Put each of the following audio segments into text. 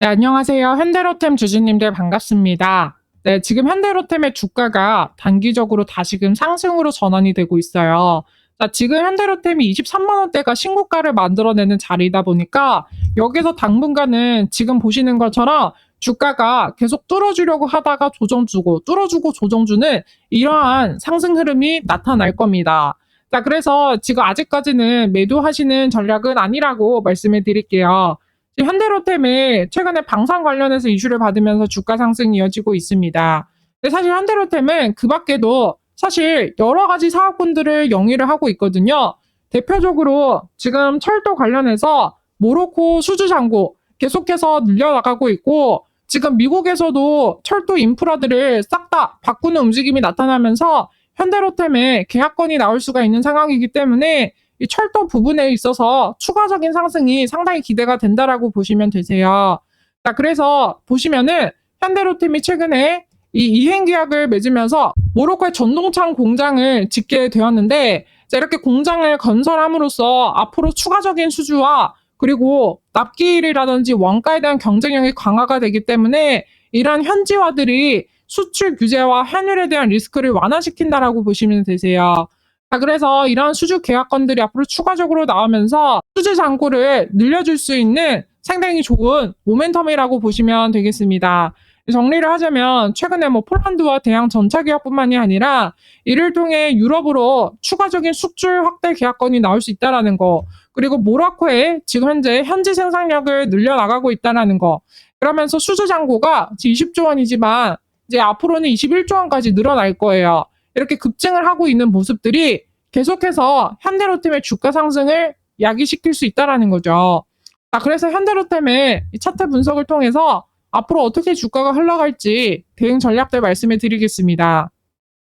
네, 안녕하세요. 현대로템 주주님들 반갑습니다. 네, 지금 현대로템의 주가가 단기적으로 다시금 상승으로 전환이 되고 있어요. 자, 지금 현대로템이 23만 원대가 신고가를 만들어내는 자리이다 보니까 여기서 당분간은 지금 보시는 것처럼 주가가 계속 뚫어주려고 하다가 조정주고 뚫어주고 조정주는 이러한 상승 흐름이 나타날 겁니다. 자, 그래서 지금 아직까지는 매도하시는 전략은 아니라고 말씀을 드릴게요. 현대로템이 최근에 방산 관련해서 이슈를 받으면서 주가 상승이 이어지고 있습니다. 근데 사실 현대로템은 그 밖에도 사실 여러 가지 사업분들을 영위를 하고 있거든요. 대표적으로 지금 철도 관련해서 모로코 수주 잔고 계속해서 늘려나가고 있고 지금 미국에서도 철도 인프라들을 싹 다 바꾸는 움직임이 나타나면서 현대로템에 계약건이 나올 수가 있는 상황이기 때문에 이 철도 부분에 있어서 추가적인 상승이 상당히 기대가 된다라고 보시면 되세요. 자, 그래서 보시면은 현대로템이 최근에 이 이행 계약을 맺으면서 모로코의 전동창 공장을 짓게 되었는데 자, 이렇게 공장을 건설함으로써 앞으로 추가적인 수주와 그리고 납기일이라든지 원가에 대한 경쟁력이 강화가 되기 때문에 이런 현지화들이 수출 규제와 환율에 대한 리스크를 완화시킨다라고 보시면 되세요. 자, 그래서 이런 수주 계약건들이 앞으로 추가적으로 나오면서 수주 잔고를 늘려줄 수 있는 상당히 좋은 모멘텀이라고 보시면 되겠습니다. 정리를 하자면 최근에 뭐 폴란드와 대양 전차 계약뿐만이 아니라 이를 통해 유럽으로 추가적인 수출 확대 계약건이 나올 수 있다라는 거 그리고 모로코에 지금 현재 현지 생산력을 늘려나가고 있다라는 거 그러면서 수주 잔고가 20조 원이지만 이제 앞으로는 21조 원까지 늘어날 거예요. 이렇게 급증을 하고 있는 모습들이 계속해서 현대로템의 주가 상승을 야기시킬 수 있다라는 거죠. 아, 그래서 현대로템의 차트 분석을 통해서 앞으로 어떻게 주가가 흘러갈지 대응 전략들 말씀해 드리겠습니다.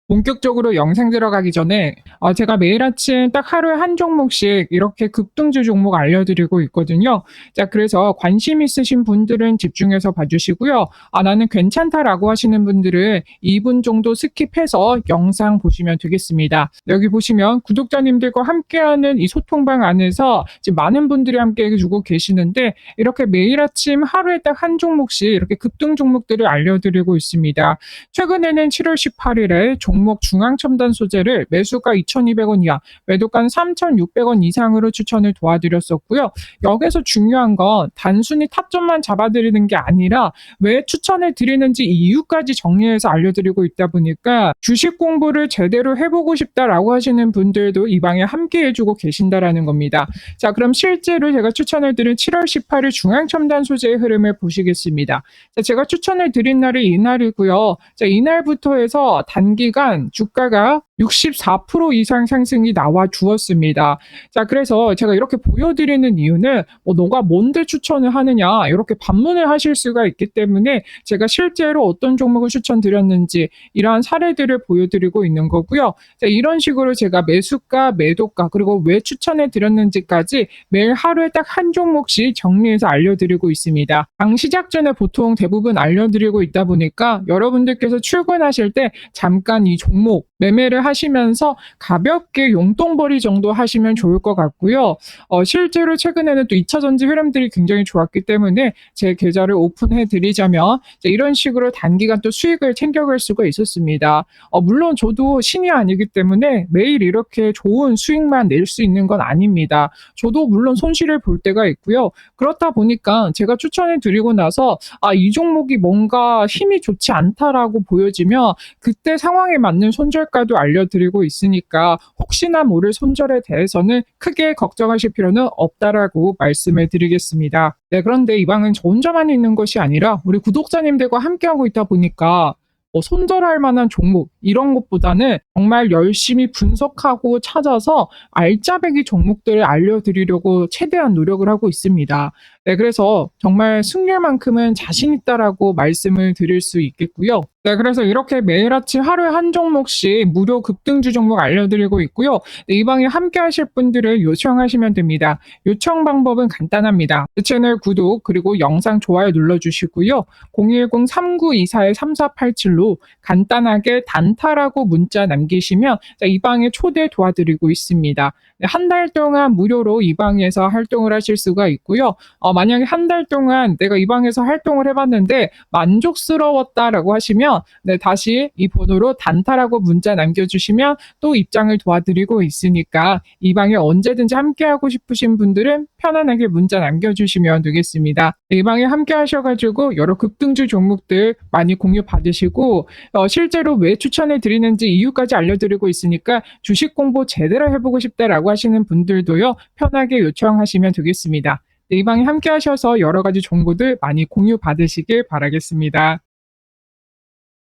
본격적으로 영상 들어가기 전에 어, 제가 매일 아침 딱 하루에 한 종목씩 이렇게 급등주 종목 알려드리고 있거든요. 자, 그래서 관심 있으신 분들은 집중해서 봐주시고요. 아, 나는 괜찮다라고 하시는 분들은 2분 정도 스킵해서 영상 보시면 되겠습니다. 여기 보시면 구독자님들과 함께하는 이 소통방 안에서 지금 많은 분들이 함께 해주고 계시는데 이렇게 매일 아침 하루에 딱 한 종목씩 이렇게 급등 종목들을 알려드리고 있습니다. 최근에는 7월 18일에 종 종목 중앙 첨단 소재를 매수가 2,200원 이하, 매도가는 3,600원 이상으로 추천을 도와드렸었고요. 여기서 중요한 건 단순히 타점만 잡아드리는 게 아니라 왜 추천을 드리는지 이유까지 정리해서 알려드리고 있다 보니까 주식 공부를 제대로 해보고 싶다라고 하시는 분들도 이 방에 함께 해주고 계신다라는 겁니다. 자, 그럼 실제로 제가 추천을 드린 7월 18일 중앙 첨단 소재의 흐름을 보시겠습니다. 자, 제가 추천을 드린 날이 이날이고요. 자, 이날부터 해서 단기간 동안 주가가 64% 이상 상승이 나와 주었습니다. 자, 그래서 제가 이렇게 보여드리는 이유는 뭐 너가 뭔데 추천을 하느냐 이렇게 반문을 하실 수가 있기 때문에 제가 실제로 어떤 종목을 추천드렸는지 이러한 사례들을 보여드리고 있는 거고요. 자, 이런 식으로 제가 매수가, 매도가 그리고 왜 추천해 드렸는지까지 매일 하루에 딱 한 종목씩 정리해서 알려드리고 있습니다. 방 시작 전에 보통 대부분 알려드리고 있다 보니까 여러분들께서 출근하실 때 잠깐 이 종목 매매를 하시면서 가볍게 용돈벌이 정도 하시면 좋을 것 같고요. 어, 실제로 최근에는 또 2차 전지 흐름들이 굉장히 좋았기 때문에 제 계좌를 오픈해 드리자면 이런 식으로 단기간 또 수익을 챙겨갈 수가 있었습니다. 어, 물론 저도 신이 아니기 때문에 매일 이렇게 좋은 수익만 낼 수 있는 건 아닙니다. 저도 물론 손실을 볼 때가 있고요. 그렇다 보니까 제가 추천해 드리고 나서 아, 이 종목이 뭔가 힘이 좋지 않다라고 보여지면 그때 상황에 맞는 손절 가도 알려드리고 있으니까 혹시나 모를 손절에 대해서는 크게 걱정하실 필요는 없다라고 말씀을 드리겠습니다. 네, 그런데 이 방은 저 혼자만 있는 것이 아니라 우리 구독자님들과 함께하고 있다 보니까 뭐 손절할 만한 종목 이런 것보다는 정말 열심히 분석하고 찾아서 알짜배기 종목들을 알려드리려고 최대한 노력을 하고 있습니다. 네, 그래서 정말 승률만큼은 자신 있다라고 말씀을 드릴 수 있겠고요. 네, 그래서 이렇게 매일 아침 하루에 한 종목씩 무료 급등주 종목 알려드리고 있고요. 네, 이 방에 함께 하실 분들은 요청하시면 됩니다. 요청 방법은 간단합니다. 채널 구독 그리고 영상 좋아요 눌러주시고요. 010-3924-3487로 간단하게 단타라고 문자 남기시면 이 방에 초대 도와드리고 있습니다. 네, 한달 동안 무료로 이 방에서 활동을 하실 수가 있고요. 어, 만약에 한 달 동안 내가 이 방에서 활동을 해봤는데 만족스러웠다라고 하시면 네, 다시 이 번호로 단타라고 문자 남겨주시면 또 입장을 도와드리고 있으니까 이 방에 언제든지 함께하고 싶으신 분들은 편안하게 문자 남겨주시면 되겠습니다. 이 방에 함께 하셔가지고 여러 급등주 종목들 많이 공유 받으시고 어, 실제로 왜 추천을 드리는지 이유까지 알려드리고 있으니까 주식 공부 제대로 해보고 싶다라고 하시는 분들도요 편하게 요청하시면 되겠습니다. 네, 이 방에 함께 하셔서 여러 가지 정보들 많이 공유 받으시길 바라겠습니다.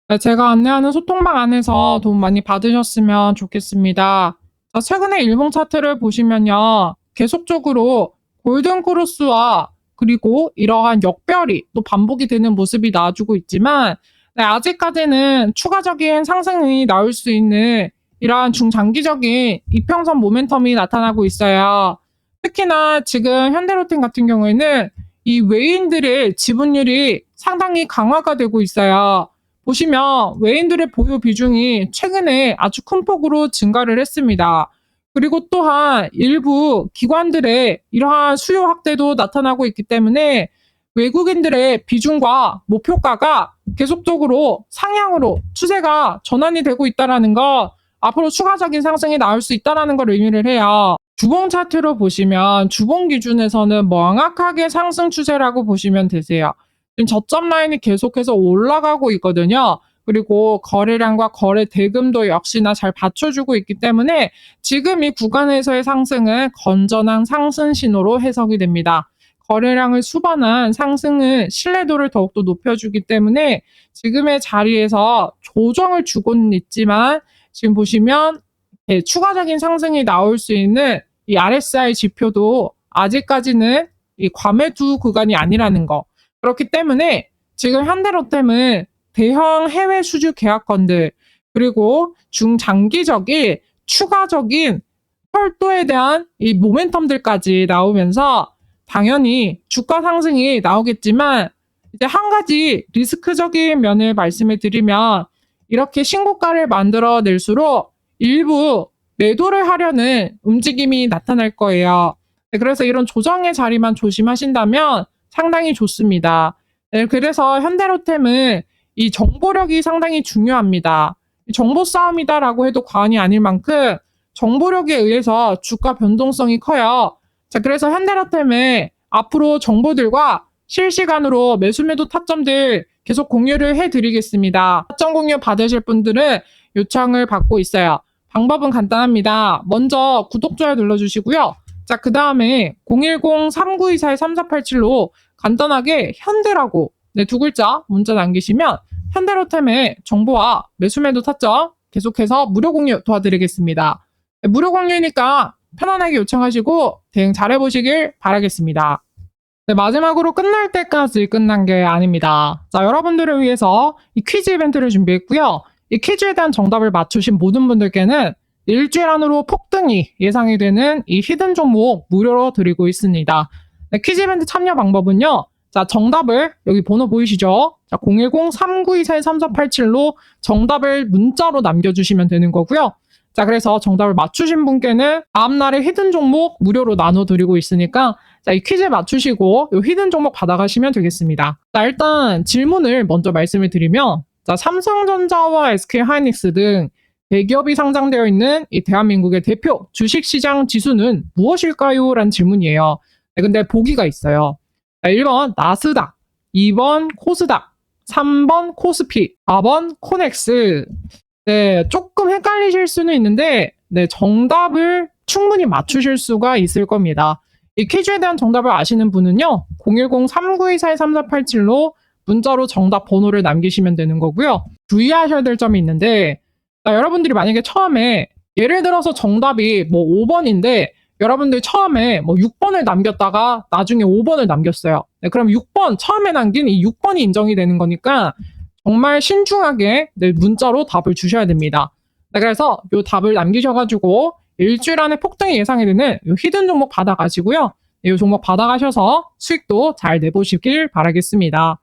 네, 제가 안내하는 소통방 안에서 도움 많이 받으셨으면 좋겠습니다. 자, 최근에 일봉 차트를 보시면요. 계속적으로 골든 크로스와 그리고 이러한 역별이 또 반복이 되는 모습이 나와주고 있지만 네, 아직까지는 추가적인 상승이 나올 수 있는 이러한 중장기적인 이평선 모멘텀이 나타나고 있어요. 특히나 지금 현대로템 같은 경우에는 이 외인들의 지분율이 상당히 강화가 되고 있어요. 보시면 외인들의 보유 비중이 최근에 아주 큰 폭으로 증가를 했습니다. 그리고 또한 일부 기관들의 이러한 수요 확대도 나타나고 있기 때문에 외국인들의 비중과 목표가가 계속적으로 상향으로 추세가 전환이 되고 있다라는 거 앞으로 추가적인 상승이 나올 수 있다라는 걸 의미를 해요. 주봉 차트로 보시면 주봉 기준에서는 명확하게 상승 추세라고 보시면 되세요. 지금 저점 라인이 계속해서 올라가고 있거든요. 그리고 거래량과 거래 대금도 역시나 잘 받쳐주고 있기 때문에 지금 이 구간에서의 상승은 건전한 상승 신호로 해석이 됩니다. 거래량을 수반한 상승은 신뢰도를 더욱더 높여주기 때문에 지금의 자리에서 조정을 주고는 있지만 지금 보시면 예, 추가적인 상승이 나올 수 있는 이 RSI 지표도 아직까지는 이 과매도 구간이 아니라는 거. 그렇기 때문에 지금 현대로템은 대형 해외 수주 계약건들 그리고 중장기적인 추가적인 철도에 대한 이 모멘텀들까지 나오면서 당연히 주가 상승이 나오겠지만 이제 한 가지 리스크적인 면을 말씀을 드리면 이렇게 신고가를 만들어 낼수록 일부 매도를 하려는 움직임이 나타날 거예요. 네, 그래서 이런 조정의 자리만 조심하신다면 상당히 좋습니다. 네, 그래서 현대로템은 이 정보력이 상당히 중요합니다. 정보 싸움이다라고 해도 과언이 아닐 만큼 정보력에 의해서 주가 변동성이 커요. 자, 그래서 현대로템은 앞으로 정보들과 실시간으로 매수 매도 타점들 계속 공유를 해드리겠습니다. 타점 공유 받으실 분들은 요청을 받고 있어요. 방법은 간단합니다. 먼저 구독, 좋아요 눌러주시고요. 자, 그 다음에 010-3924-3487로 간단하게 현대라고 네, 두 글자 문자 남기시면 현대로템의 정보와 매수 매도 타점 계속해서 무료 공유 도와드리겠습니다. 네, 무료 공유니까 편안하게 요청하시고 대응 잘 해보시길 바라겠습니다. 네, 마지막으로 끝날 때까지 끝난 게 아닙니다. 자, 여러분들을 위해서 이 퀴즈 이벤트를 준비했고요. 이 퀴즈에 대한 정답을 맞추신 모든 분들께는 일주일 안으로 폭등이 예상이 되는 이 히든 종목 무료로 드리고 있습니다. 네, 퀴즈 이벤트 참여 방법은요. 자, 정답을 여기 번호 보이시죠? 자, 010-3924-3487로 정답을 문자로 남겨주시면 되는 거고요. 자, 그래서 정답을 맞추신 분께는 다음날에 히든 종목 무료로 나눠드리고 있으니까 자, 이 퀴즈 맞추시고 이 히든 종목 받아가시면 되겠습니다. 자, 일단 질문을 먼저 말씀을 드리면 자, 삼성전자와 SK 하이닉스 등 대기업이 상장되어 있는 이 대한민국의 대표 주식시장 지수는 무엇일까요? 라는 질문이에요. 네, 근데 보기가 있어요. 자, 1번 나스닥, 2번 코스닥, 3번 코스피, 4번 코넥스. 네, 조금 헷갈리실 수는 있는데, 네, 정답을 충분히 맞추실 수가 있을 겁니다. 이 퀴즈에 대한 정답을 아시는 분은요, 010-3924-3487로 문자로 정답 번호를 남기시면 되는 거고요. 주의하셔야 될 점이 있는데, 자, 여러분들이 만약에 처음에, 예를 들어서 정답이 뭐 5번인데, 여러분들 처음에 뭐 6번을 남겼다가 나중에 5번을 남겼어요. 네, 그럼 6번, 처음에 남긴 이 6번이 인정이 되는 거니까 정말 신중하게 네, 문자로 답을 주셔야 됩니다. 네, 그래서 이 답을 남기셔가지고 일주일 안에 폭등이 예상이 되는 이 히든 종목 받아가시고요. 이 종목 받아가셔서 수익도 잘 내보시길 바라겠습니다.